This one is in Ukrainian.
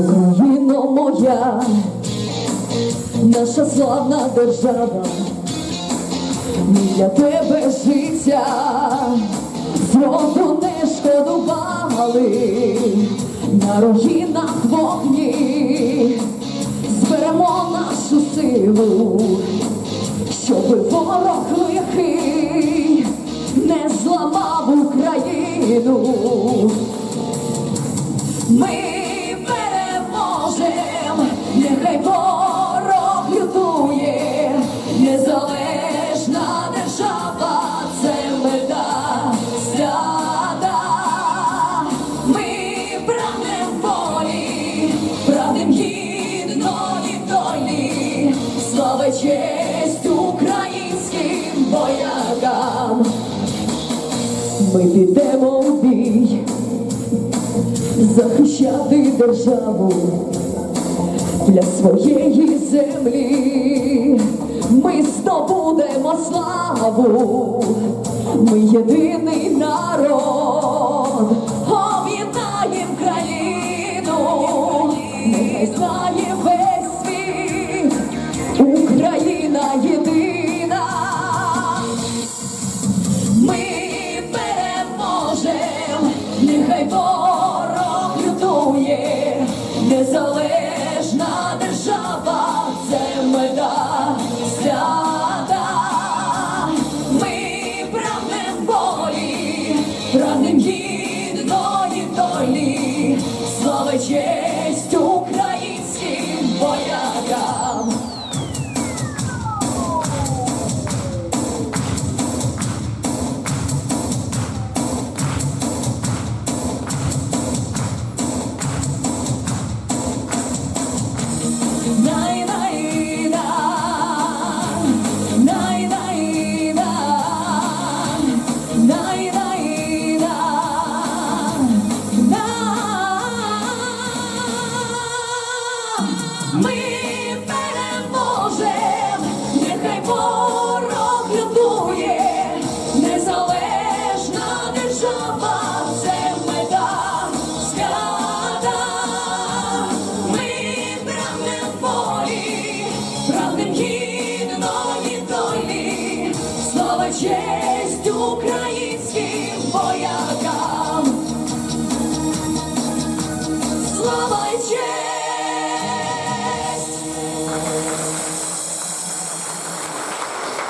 Україно моя, наша славна держава, для тебе життя, зроду не шкодували, на руїнах вогні, зберемо нашу силу, щоб ворог лихий не зламав Україну. Честь українським воякам. Ми підемо в бій захищати державу для своєї землі. Ми здобудемо славу, ми єдиний народ, об'єднаєм країну, нехай знає весь нехай ворог лютує, незалежна держава, це мета свята. Ми прагнем волі, прагнем гідної долі, слава честь